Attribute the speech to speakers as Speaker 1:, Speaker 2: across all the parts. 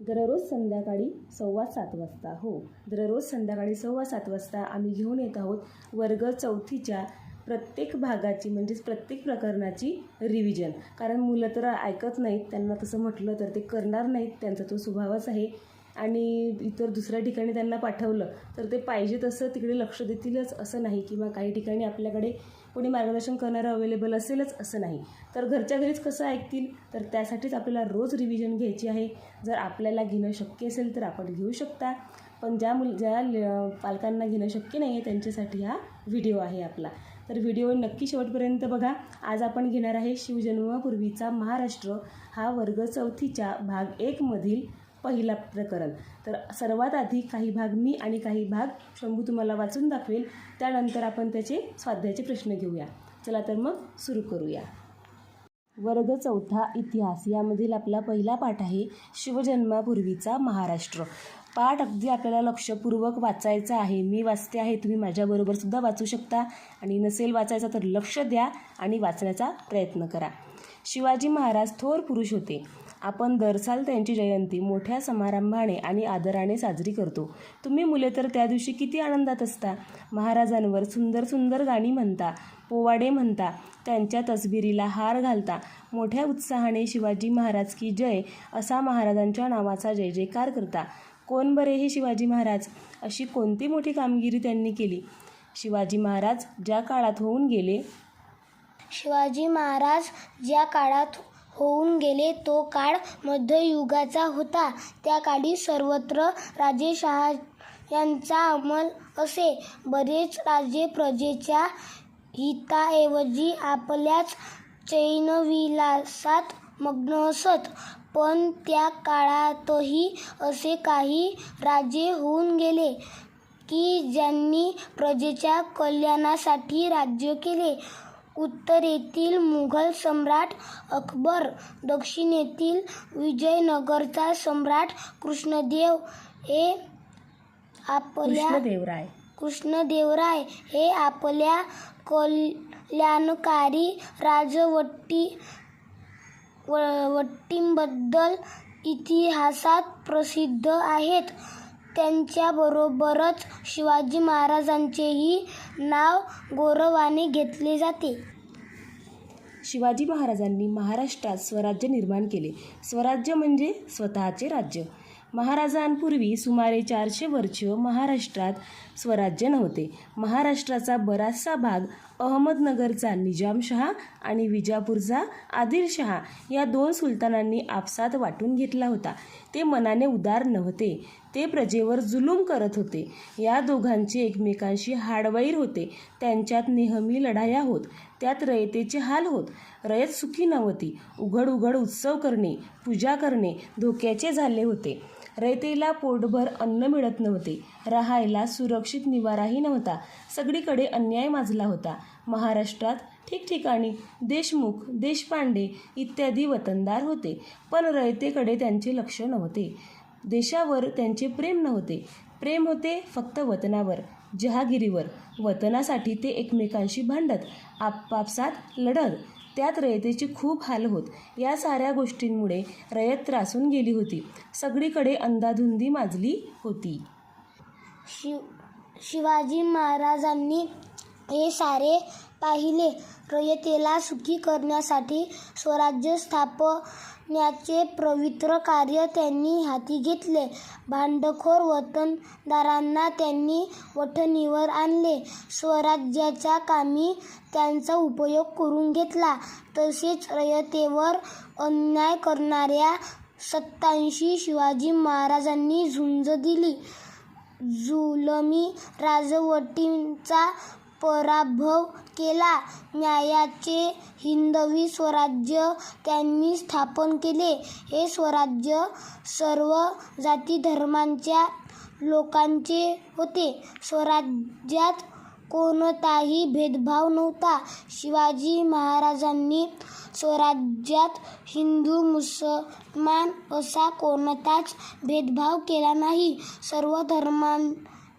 Speaker 1: दररोज संध्याकाळी सव्वा सात वाजता हो. दररोज संध्याकाळी सव्वा सात वाजता आम्ही घेऊन येत आहोत वर्ग चौथीच्या प्रत्येक भागाची म्हणजेच प्रत्येक प्रकरणाची रिव्हिजन कारण मुलं तर ऐकत नाहीत त्यांना तसं म्हटलं तर ते करणार नाहीत त्यांचा तो स्वभावच आहे. आणि इतर दुसऱ्या ठिकाणी त्यांना पाठवलं तर ते पाहिजे तसं तिकडे लक्ष देतीलच असं नाही किंवा काही ठिकाणी आपल्याकडे कोणी मार्गदर्शन करणारं अवेलेबल असेलच असं नाही. तर घरच्या घरीच कसं ऐकतील? तर त्यासाठीच आपल्याला रोज रिव्हिजन घ्यायची आहे. जर आपल्याला घेणं शक्य असेल तर आपण घेऊ शकता. पण ज्या मुल ज्या ल- पालकांना घेणं शक्य नाही आहे त्यांच्यासाठी हा व्हिडिओ आहे आपला. तर व्हिडिओ नक्की शेवटपर्यंत बघा. आज आपण घेणार आहे शिवजन्मापूर्वीचा महाराष्ट्र. हा वर्ग चौथीच्या भाग एकमधील पहिला प्रकरण. तर सर्वात आधी काही भाग मी आणि काही भाग शंभू तुम्हाला वाचून दाखवेल. त्यानंतर आपण त्याचे स्वाध्यायाचे प्रश्न घेऊया. चला तर मग सुरू करूया. वर्ग चौथा इतिहास यामधील आपला पहिला पाठ आहे शिवजन्मापूर्वीचा महाराष्ट्र. पाठ अगदी आपल्याला लक्षपूर्वक वाचायचा आहे. मी वाचते आहे तुम्ही माझ्याबरोबर सुद्धा वाचू शकता. आणि नसेल वाचायचा तर लक्ष द्या आणि वाचण्याचा प्रयत्न करा. शिवाजी महाराज थोर पुरुष होते. आपण दरसाल त्यांची जयंती मोठ्या समारंभाने आणि आदराने साजरी करतो. तुम्ही मुले तर त्या दिवशी किती आनंदात असता. महाराजांवर सुंदर सुंदर गाणी म्हणता पोवाडे म्हणता त्यांच्या तसबिरीला हार घालता. मोठ्या उत्साहाने शिवाजी महाराज की जय असा महाराजांच्या नावाचा जय जयकार करता. कोण बरे हे शिवाजी महाराज? अशी कोणती मोठी कामगिरी त्यांनी केली? शिवाजी महाराज ज्या काळात होऊन गेले
Speaker 2: शिवाजी महाराज ज्या काळात होऊन गेले. तो काळ मध्ययुगाचा होता. त्या काळी सर्वत्र राजेशहा यांचा अंमल असे. बरेच राजे प्रजेच्या हिताऐवजी आपल्याच चैनविलासात मग्न असत. पण त्या काळातही असे काही राजे होऊन गेले की ज्यांनी प्रजेच्या कल्याणासाठी राज्य केले. उत्तरेतील मुघल सम्राट अकबर दक्षिणेतील विजयनगरचा सम्राट कृष्णदेव हे आपल्या
Speaker 1: कृष्णदेवराय.
Speaker 2: कृष्णदेवराय हे आपल्या कल्याणकारी राजवट्टी वट्टींबद्दल इतिहासात प्रसिद्ध आहेत. त्यांच्याबरोबरच शिवाजी महाराजांचेही नाव गौरवाने घेतले जाते.
Speaker 1: शिवाजी महाराजांनी महाराष्ट्रात स्वराज्य निर्माण केले. स्वराज्य म्हणजे स्वतःचे राज्य. महाराजांपूर्वी सुमारे चारशे वर्ष महाराष्ट्रात स्वराज्य नव्हते. महाराष्ट्राचा बराचसा भाग अहमदनगरचा निजामशहा आणि विजापूरचा आदिलशहा या दोन सुलतानांनी आपसात वाटून घेतला होता. ते मनाने उदार नव्हते. ते प्रजेवर जुलूम करत होते. या दोघांचे एकमेकांशी हाडवैर होते. त्यांच्यात नेहमी लढाया होत. त्यात रयतेचे हाल होत. रयत सुखी नव्हती. उघड उघड उत्सव करणे पूजा करणे धोक्याचे झाले होते. रयतेला पोटभर अन्न मिळत नव्हते. राहायला सुरक्षित निवाराही नव्हता. सगळीकडे अन्याय माजला होता. महाराष्ट्रात ठिकठिकाणी देशमुख देशपांडे इत्यादी वतनदार होते. पण रयतेकडे त्यांचे लक्ष नव्हते. देशावर त्यांचे प्रेम नव्हते. प्रेम होते फक्त वतनावर जहागिरीवर. वतनासाठी ते एकमेकांशी भांडत आपापसात लढत. त्यात रयतेचे खूप हाल होत. या साऱ्या गोष्टींमुळे रयत त्रासून गेली होती. सगळीकडे अंधाधुंदी माजली होती.
Speaker 2: शिव शिवाजी महाराजांनी हे सारे पाहिले. रयतेला सुखी करण्यासाठी स्वराज्य स्थापण्याचे पवित्र कार्य त्यांनी हाती घेतले. भांडखोर वतनदारांना त्यांनी वठणीवर आणले. स्वराज्याच्या कामी त्यांचा उपयोग करून घेतला. तसेच रयतेवर अन्याय करणाऱ्या सत्तांशी शिवाजी महाराजांनी झुंज दिली. जुलमी राजवटींचा पराभव केला. न्यायाचे हिंदवी स्वराज्य त्यांनी स्थापन केले. हे स्वराज्य सर्व जाती धर्मांच्या लोकांचे होते. स्वराज्यात कोणताही भेदभाव नव्हता. शिवाजी महाराजांनी स्वराज्यात हिंदू मुसलमान असा कोणताच भेदभाव केला नाही. सर्व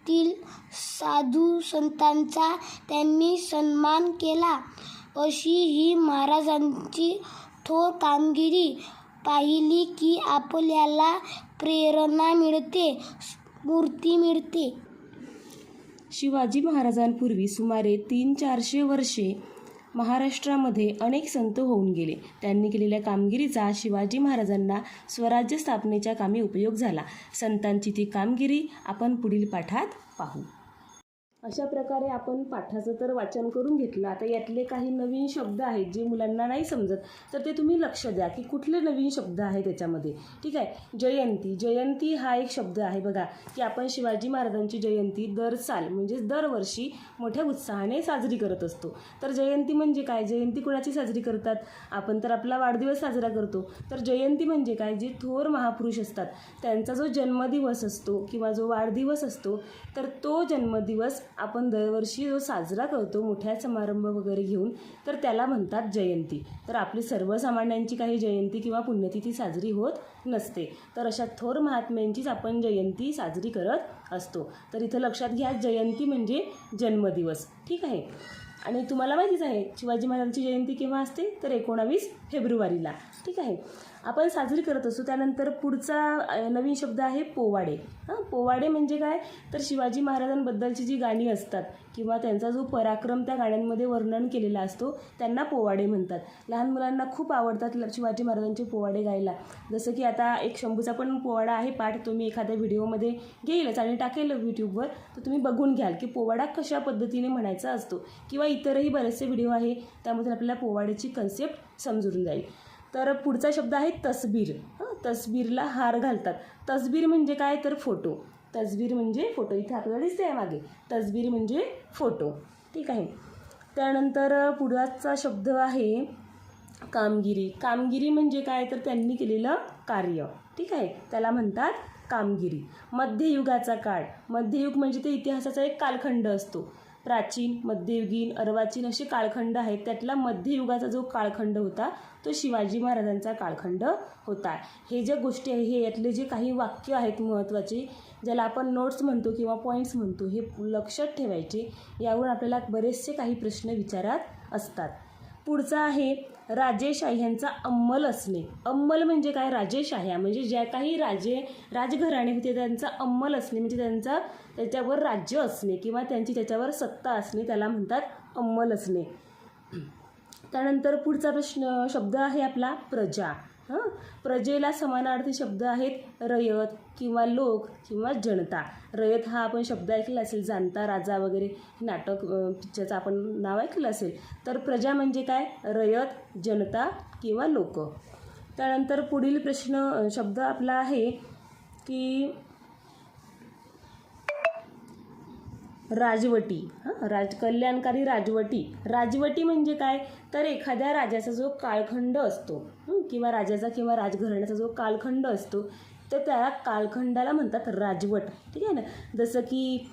Speaker 2: धर्मांतील साधू संतांचा त्यांनी सन्मान केला. अशी ही महाराजांची थोर कामगिरी पाहिली की आपल्याला प्रेरणा मिळते स्फूर्ती मिळते.
Speaker 1: शिवाजी महाराजांपूर्वी सुमारे तीन चारशे वर्षे महाराष्ट्रामध्ये अनेक संत होऊन गेले. त्यांनी केलेल्या कामगिरीचा शिवाजी महाराजांना स्वराज्य स्थापनेच्या कामी उपयोग झाला. संतांची ती कामगिरी आपण पुढील पाठात पाहू. अशा प्रकारे आपण पाठाचं तर वाचन करून घेतलं. आता यातले काही नवीन शब्द आहेत जे मुलांना नाही समजत तर ते तुम्ही लक्ष द्या की कुठले नवीन शब्द आहे त्याच्यामध्ये. ठीक आहे? जयंती. जयंती हा एक शब्द आहे बघा की आपण शिवाजी महाराजांची जयंती दर साल म्हणजेच दरवर्षी मोठ्या उत्साहाने साजरी करत असतो. तर जयंती म्हणजे काय? जयंती कोणाची साजरी करतात? आपण तर आपला वाढदिवस साजरा करतो. तर जयंती म्हणजे काय? जे थोर महापुरुष असतात त्यांचा जो जन्मदिवस असतो किंवा जो वाढदिवस असतो तर तो जन्मदिवस आपण दरवर्षी जो साजरा करतो मोठ्या समारंभ वगैरे घेऊन तर त्याला म्हणतात जयंती. तर आपली सर्वसामान्यांची काही जयंती किंवा पुण्यतिथी साजरी होत नसते. तर अशा थोर महात्म्यांचीच आपण जयंती साजरी करत असतो. तर इथं लक्षात घ्या जयंती म्हणजे जन्मदिवस. ठीक आहे? आणि तुम्हाला माहितीच आहे शिवाजी महाराजांची जयंती केव्हा असते? तर एकोणावीस फेब्रुवारीला. ठीक आहे? आपण साजरी करत असतो त्यानंतर पुढचा नवीन शब्द आहे पोवाडे. हां पोवाडे म्हणजे काय? तर शिवाजी महाराजांबद्दलची जी गाणी असतात किंवा त्यांचा जो पराक्रम त्या गाण्यांमध्ये वर्णन केलेला असतो त्यांना पोवाडे म्हणतात. लहान मुलांना खूप आवडतात शिवाजी महाराजांचे पोवाडे गायला. जसं की आता एक शंभूचा पण पोवाडा आहे पाठ तुम्ही एखाद्या व्हिडिओमध्ये घेईलच आणि टाकेल यूट्यूबवर. तर तुम्ही बघून घ्याल की पोवाडा कशा पद्धतीने म्हणायचा असतो किंवा इतरही बरेचसे व्हिडिओ आहे त्यामधून आपल्याला पोवाड्याची कन्सेप्ट समजून जाईल. तर पुढचा शब्द आहे तसबीर. हं, तसबीरला हार घालतात. तसबीर म्हणजे काय? तर फोटो. तसबीर म्हणजे फोटो. इथे आपल्याला दिसते आहे मागे. तसबीर म्हणजे फोटो. ठीक आहे. त्यानंतर पुढचा शब्द आहे कामगिरी. कामगिरी म्हणजे काय? तर त्यांनी केलेलं कार्य. ठीक आहे. त्याला म्हणतात कामगिरी. मध्ययुगाचा काळ. मध्ययुग म्हणजे ते इतिहासाचा एक कालखंड असतो. प्राचीन मध्ययुगीन अर्वाचीन असे काळखंड आहेत. त्यातला मध्ययुगाचा जो काळखंड होता तो शिवाजी महाराजांचा काळखंड होता. हे ज्या गोष्टी आहे हे यातले जे काही वाक्य आहेत महत्त्वाचे ज्याला आपण नोट्स म्हणतो किंवा पॉईंट्स म्हणतो हे लक्षात ठेवायचे. यावरून आपल्याला बरेचसे काही प्रश्न विचारात असतात. पुढचा आहे राजेशाह्यांचा अंमल असणे. अंमल म्हणजे काय? राजेशाह्या. म्हणजे ज्या काही राजे राजघराणे होते त्यांचा अंमल असणे. म्हणजे त्यांचा त्याच्यावर राज्य असणे किंवा त्यांची त्याच्यावर सत्ता असणे त्याला म्हणतात अंमल असणे. त्यानंतर पुढचा प्रश्न शब्द आहे आपला प्रजा. हां? प्रजेला समानार्थी शब्द आहेत रयत किंवा लोक किंवा जनता. रयत हा आपण शब्द ऐकला असेल जाणता राजा वगैरे हे नाटक पिक्चरचं आपण नाव ऐकलं असेल तर प्रजा म्हणजे काय? रयत जनता किंवा लोक. त्यानंतर पुढील प्रश्न शब्द आपला आहे की राजवटी. हां राज कल्याणकारी राजवटी. राजवटी म्हणजे काय? तर एखाद्या राजाचा जो कालखंड असतो किंवा राजाचा किंवा राजघराण्याचा जो कालखंड असतो तर त्या कालखंडाला म्हणतात राजवट. ठीक आहे ना? जसं की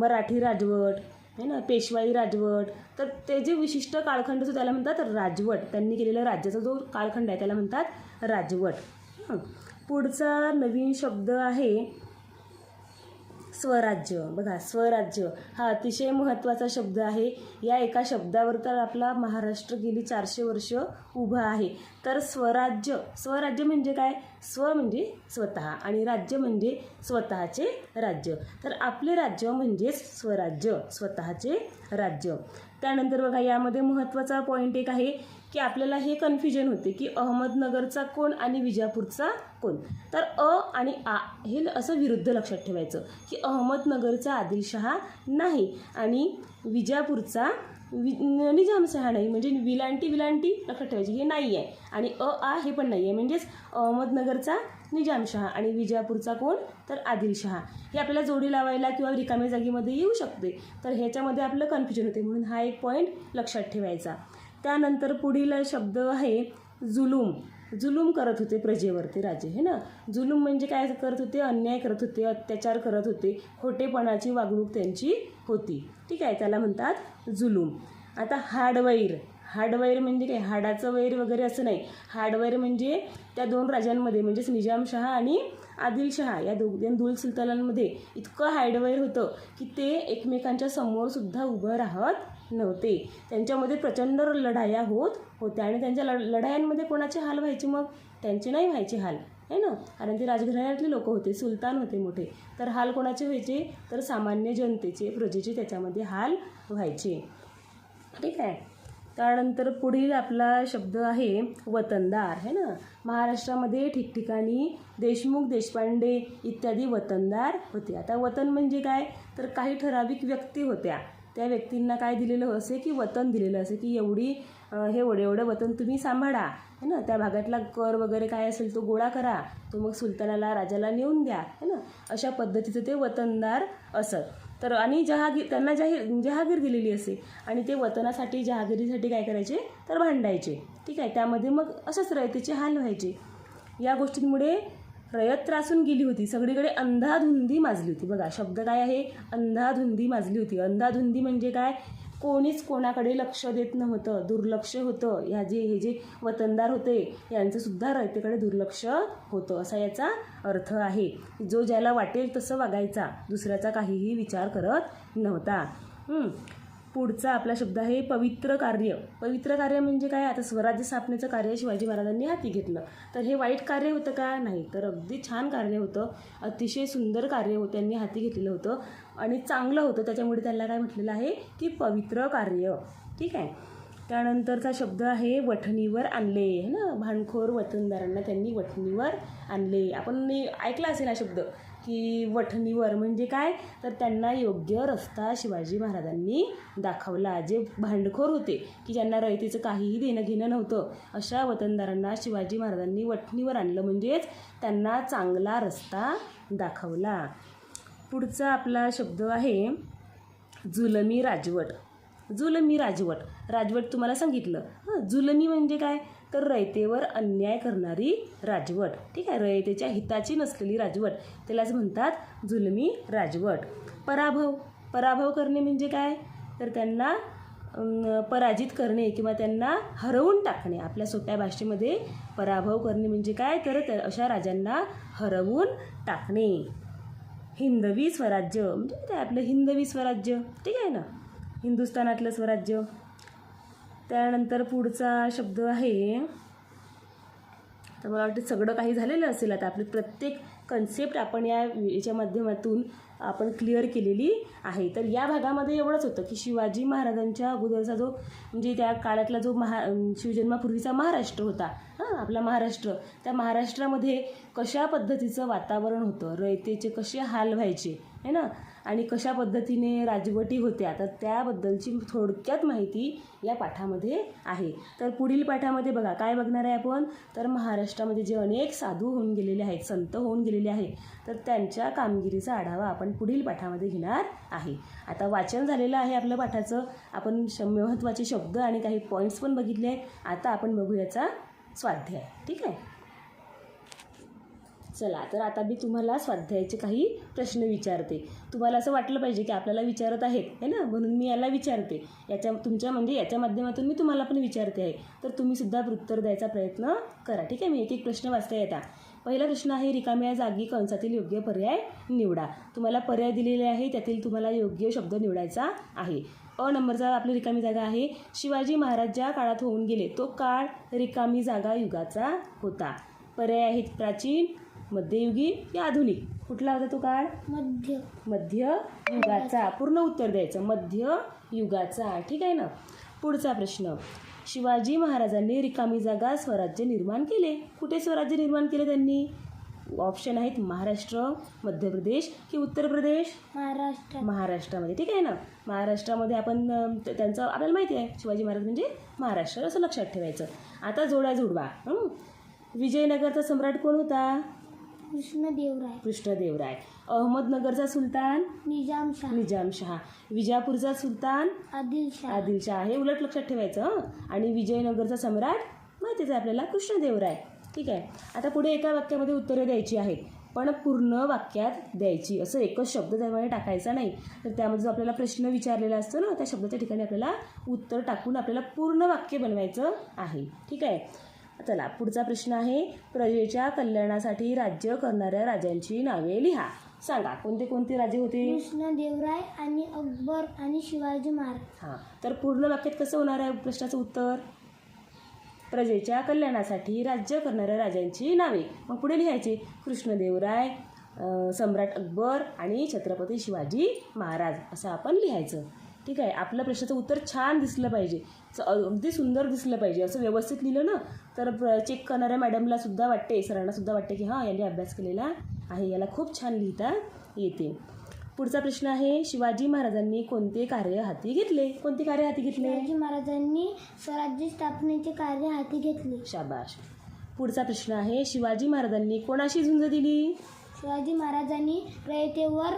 Speaker 1: मराठी राजवट है ना? पेशवाई राजवट. तर ते जे विशिष्ट कालखंड असतो त्याला म्हणतात राजवट. त्यांनी केलेला राज्याचा जो कालखंड आहे त्याला म्हणतात राजवट. हं. पुढचा नवीन शब्द आहे स्वराज्य. बघा स्वराज्य हा अतिशय महत्त्वाचा शब्द आहे. या एका शब्दावर तर आपला महाराष्ट्र गेली चारशे वर्ष उभा आहे. तर स्वराज्य स्वराज्य म्हणजे काय? स्व म्हणजे स्वतः आणि राज्य म्हणजे स्वतःचे राज्य. तर आपले राज्य म्हणजेच स्वराज्य स्वतःचे राज्य. त्यानंतर बघा यामध्ये महत्त्वाचा पॉईंट एक आहे. की आपल्याला हे कन्फ्युजन होते की अहमदनगरचा कोण आणि विजापूरचा कोण? तर अ आणि आ हे असं विरुद्ध लक्षात ठेवायचं की अहमदनगरचा आदिलशहा नाही आणि विजापूरचा वि निजामशहा नाही. म्हणजे विलांटी विलांटी लक्षात ठेवायची हे नाही आहे आणि अ आ हे पण नाही आहे म्हणजेच अहमदनगरचा निजामशहा आणि विजापूरचा कोण? तर आदिलशहा. हे आपल्याला जोडी लावायला किंवा रिकाम्या जागेमध्ये येऊ शकते. तर ह्याच्यामध्ये आपलं कन्फ्युजन होते. म्हणून हा एक पॉईंट लक्षात ठेवायचा. त्यानंतर पुढील शब्द आहे जुलूम. जुलूम करत होते प्रजेवरती राजे हे ना? जुलूम म्हणजे काय करत होते? अन्याय करत होते अत्याचार करत होते खोटेपणाची वागणूक त्यांची होती. ठीक आहे त्याला म्हणतात जुलूम. आता हाडवैर हाडवैर म्हणजे काय? हाडाचं वैर वगैरे असं नाही. हाडवैर म्हणजे त्या दोन राजांमध्ये म्हणजेच निजामशहा आणि आदिलशहा या दोघ दुल सुलतानांमध्ये इतकं हाडवैर होतं की ते एकमेकांच्या समोरसुद्धा उभं राहत नव्हते. त्यांच्यामध्ये प्रचंड लढाया होत होत्या आणि त्यांच्या लढ लढायांमध्ये कोणाचे हाल व्हायचे मग? त्यांचे नाही व्हायचे हाल है ना? कारण ते राजघराण्यातले लोक होते सुलतान होते मोठे. तर हाल कोणाचे व्हायचे? तर सामान्य जनतेचे प्रजेचे त्याच्यामध्ये हाल व्हायचे. ठीक आहे? त्यानंतर पुढील आपला शब्द आहे वतनदार है ना? महाराष्ट्रामध्ये ठिकठिकाणी देशमुख देशपांडे इत्यादी वतनदार होते. आता वतन म्हणजे काय? तर काही ठराविक व्यक्ती होत्या. त्या व्यक्तींना काय दिलेलं असे की वतन दिलेलं असे की एवढी हे एवढं एवढं वतन तुम्ही सांभाळा है ना? त्या भागातला कर वगैरे काय असेल तो गोळा करा तो मग सुलतानाला राजाला नेऊन द्या है ना? अशा पद्धतीचं ते वतनदार असत. तर आणि जहागीर त्यांना जाहीर जहागीर दिलेली असे आणि ते वतनासाठी जहागिरीसाठी काय करायचे? तर भांडायचे. ठीक आहे? त्यामध्ये मग असंच रयतेचे हाल व्हायचे. या गोष्टींमुळे रयत त्रासून गेली होती. सगळीकडे अंधाधुंदी माजली होती. बघा शब्द काय आहे? अंधाधुंदी माजली होती. अंधाधुंदी म्हणजे काय? कोणीच कोणाकडे लक्ष देत नव्हतं. दुर्लक्ष होतं. ह्या जे हे जे वतनदार होते यांचंसुद्धा रयतेकडे दुर्लक्ष होतं. असा याचा अर्थ आहे. जो ज्याला वाटेल तसं वागायचा. दुसऱ्याचा काहीही विचार करत नव्हता. पुढचा आपला शब्द आहे पवित्र कार्य. पवित्र कार्य म्हणजे काय? आता स्वराज्य स्थापनेचं कार्य शिवाजी महाराजांनी हाती घेतलं. तर हे वाईट कार्य होतं का? नाही. तर अगदी छान कार्य होतं. अतिशय सुंदर कार्य होतं त्यांनी हाती घेतलेलं होतं. आणि चांगलं होतं. त्याच्यामुळे त्यांना काय म्हटलेलं आहे? की पवित्र कार्य. ठीक आहे? त्यानंतरचा शब्द आहे वठणीवर आणले. है ना? भांडखोर वतनदारांना त्यांनी वठणीवर आणले. आपण ऐकला असेल हा शब्द. की वठणीवर म्हणजे काय? तर त्यांना योग्य रस्ता शिवाजी महाराजांनी दाखवला जे भांडखोर होते की ज्यांना रयतेचं काहीही देणं घेणं नव्हतं. अशा वतनदारांना शिवाजी महाराजांनी वठणीवर आणलं म्हणजेच त्यांना चांगला रस्ता दाखवला. पुढचा आपला शब्द आहे जुलमी राजवट. जुलमी राजवट. राजवट तुम्हाला सांगितलं. हां जुलमी म्हणजे काय? तर रयतेवर अन्याय करणारी राजवट. ठीक आहे? रयतेच्या हिताची नसलेली राजवट. त्यालाच म्हणतात जुलमी राजवट. पराभव. पराभव करणे म्हणजे काय? तर त्यांना पराजित करणे किंवा त्यांना हरवून टाकणे. आपल्या सोप्या भाषेमध्ये पराभव करणे म्हणजे काय? तर अशा राजांना हरवून टाकणे. हिंदवी स्वराज्य. म्हणजे काय आपलं हिंदवी स्वराज्य? ठीक आहे ना? हिंदुस्थानातलं स्वराज्य. त्यानंतर पुढचा शब्द आहे. तर मला वाटतं सगळं काही झालेलं असेल आता. आपली प्रत्येक कन्सेप्ट आपण या याच्या माध्यमातून आपण क्लिअर केलेली आहे. तर या भागामध्ये एवढंच होतं की शिवाजी महाराजांच्या अगोदरचा जो म्हणजे त्या काळातला जो महा शिवजन्मापूर्वीचा महाराष्ट्र होता. हां आपला महाराष्ट्र. त्या महाराष्ट्रामध्ये कशा पद्धतीचं वातावरण होतं? रयतेचे कसे हाल व्हायचे? है ना? आणि कशा पद्धतीने राजवटी होत्या तर त्याबद्दलची थोडक्यात माहिती या पाठामध्ये आहे. तर पुढील पाठामध्ये बघा काय बघणार आहे आपण? तर महाराष्ट्रामध्ये जे अनेक साधू होऊन गेलेले आहेत संत होऊन गेलेले आहेत तर त्यांच्या कामगिरीचा आढावा आपण पुढील पाठामध्ये घेणार आहे. आता वाचन झालेलं आहे आपलं पाठाचं. आपण श महत्त्वाचे शब्द आणि काही पॉईंट्स पण बघितले आता आपण बघू याचा स्वाध्याय. ठीक आहे? चला तर आता मी तुम्हाला स्वाध्यायाचे काही प्रश्न विचारते. तुम्हाला असं वाटलं पाहिजे की आपल्याला विचारत आहेत है ना? म्हणून मी याला विचारते. याच्या तुमच्या म्हणजे याच्या माध्यमातून मी तुम्हाला पण विचारते आहे. तर तुम्ही सुद्धा उत्तर द्यायचा प्रयत्न करा ठीक आहे? मी एक एक प्रश्न वाचता येता. पहिला प्रश्न आहे रिकाम्या जागी कंसातील योग्य पर्याय निवडा. तुम्हाला पर्याय दिलेले आहे त्यातील तुम्हाला योग्य शब्द निवडायचा आहे. अ नंबरचा आपली रिकामी जागा आहे. शिवाजी महाराज ज्या काळात होऊन गेले तो काळ रिकामी जागा युगाचा होता. पर्याय आहेत प्राचीन मध्ययुगीन की आधुनिक? कुठला होता तो काळ?
Speaker 2: मध्य.
Speaker 1: मध्य युगाचा पूर्ण उत्तर द्यायचं. मध्य युगाचा ठीक आहे ना? पुढचा प्रश्न. शिवाजी महाराजांनी रिकामी जागा स्वराज्य निर्माण केले. कुठे स्वराज्य निर्माण केले त्यांनी? ऑप्शन आहेत महाराष्ट्र मध्य प्रदेश की उत्तर प्रदेश?
Speaker 2: महाराष्ट्र.
Speaker 1: महाराष्ट्रामध्ये. ठीक आहे ना? महाराष्ट्रामध्ये आपण त्यांचं आपल्याला माहिती आहे. शिवाजी महाराज म्हणजे महाराष्ट्र असं लक्षात ठेवायचं. आता जोडा जुडवा? विजयनगरचा सम्राट कोण होता?
Speaker 2: कृष्णदेवराय.
Speaker 1: कृष्णदेवराय. अहमदनगरचा सुलतान?
Speaker 2: निजामशाह
Speaker 1: निजामशहा विजापूरचा सुलतान?
Speaker 2: आदिलशाह
Speaker 1: आदिलशहा हे उलट लक्षात ठेवायचं हं? आणि विजयनगरचा सम्राट? माहितीच आहे आपल्याला कृष्णदेवराय. ठीक आहे. आता पुढे एका वाक्यामध्ये उत्तरे द्यायची आहेत. पण पूर्ण वाक्यात द्यायची. असं एकच शब्द त्यामध्ये टाकायचा नाही. तर त्यामध्ये जो आपल्याला प्रश्न विचारलेला असतो ना त्या शब्दाच्या ठिकाणी आपल्याला उत्तर टाकून आपल्याला पूर्ण वाक्य बनवायचं आहे. ठीक आहे? चला पुढचा प्रश्न आहे. प्रजेच्या कल्याणासाठी राज्य करणाऱ्या राजांची नावे लिहा. सांगा कोणते कोणते राजे होते?
Speaker 2: कृष्णदेवराय आणि अकबर आणि शिवाजी महाराज.
Speaker 1: हां तर पूर्ण वाक्यात कसं होणार आहे प्रश्नाचं उत्तर? प्रजेच्या कल्याणासाठी राज्य करणाऱ्या राजांची नावे. मग पुढे लिहायचे. कृष्णदेवराय सम्राट अकबर आणि छत्रपती शिवाजी महाराज असं आपण लिहायचं. ठीक आहे? आपल्या प्रश्नाचं उत्तर छान दिसलं पाहिजे. अगदी सुंदर दिसलं पाहिजे. असं व्यवस्थित लिहिलं ना तर चेक करणाऱ्या मॅडमला सुद्धा वाटते सरांना सुद्धा वाटते की हां यांनी अभ्यास केलेला आहे. याला खूप छान लिहिता येते. पुढचा प्रश्न आहे शिवाजी महाराजांनी कोणते कार्य हाती घेतले? कोणते कार्य हाती घेतले?
Speaker 2: शिवाजी महाराजांनी स्वराज्य स्थापनेचे कार्य हाती घेतले.
Speaker 1: शाबाश. पुढचा प्रश्न आहे शिवाजी महाराजांनी कोणाशी झुंज दिली?
Speaker 2: शिवाजी महाराजांनी रयतेवर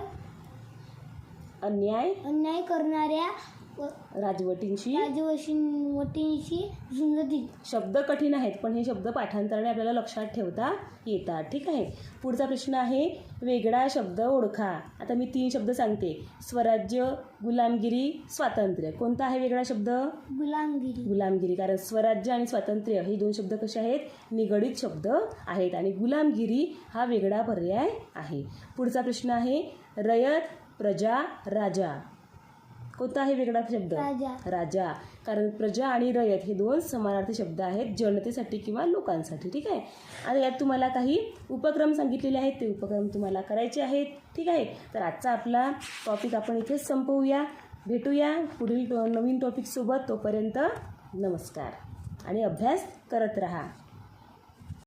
Speaker 1: अन्याय
Speaker 2: अन्याय करणाऱ्या
Speaker 1: राजवटींशी?
Speaker 2: राजवटींशी झुंज दिली
Speaker 1: शब्द कठीण आहेत पण हे शब्द पाठांतराने आपल्याला लक्षात ठेवता येतात. ठीक आहे? पुढचा प्रश्न आहे वेगळा शब्द ओळखा. आता मी तीन शब्द सांगते. स्वराज्य गुलामगिरी स्वातंत्र्य. कोणता आहे वेगळा शब्द?
Speaker 2: गुलामगिरी.
Speaker 1: गुलामगिरी. कारण स्वराज्य आणि स्वातंत्र्य हे दोन शब्द कसे आहेत? निगडीत शब्द आहेत. आणि गुलामगिरी हा वेगळा पर्याय आहे. पुढचा प्रश्न आहे रयत प्रजा राजा. कोणता आहे वेगळा शब्द?
Speaker 2: राजा.
Speaker 1: राजा. कारण प्रजा आणि रयत हे दोन समानार्थी शब्द आहेत जनतेसाठी किंवा लोकांसाठी ठीक आहे? आणि यात तुम्हाला काही उपक्रम सांगितलेले आहेत ते उपक्रम तुम्हाला करायचे आहेत ठीक आहे? तर आजचा आपला टॉपिक आपण इथेच संपवूया. भेटूया पुढील नवीन टॉपिकसोबत तोपर्यंत नमस्कार आणि अभ्यास करत राहा.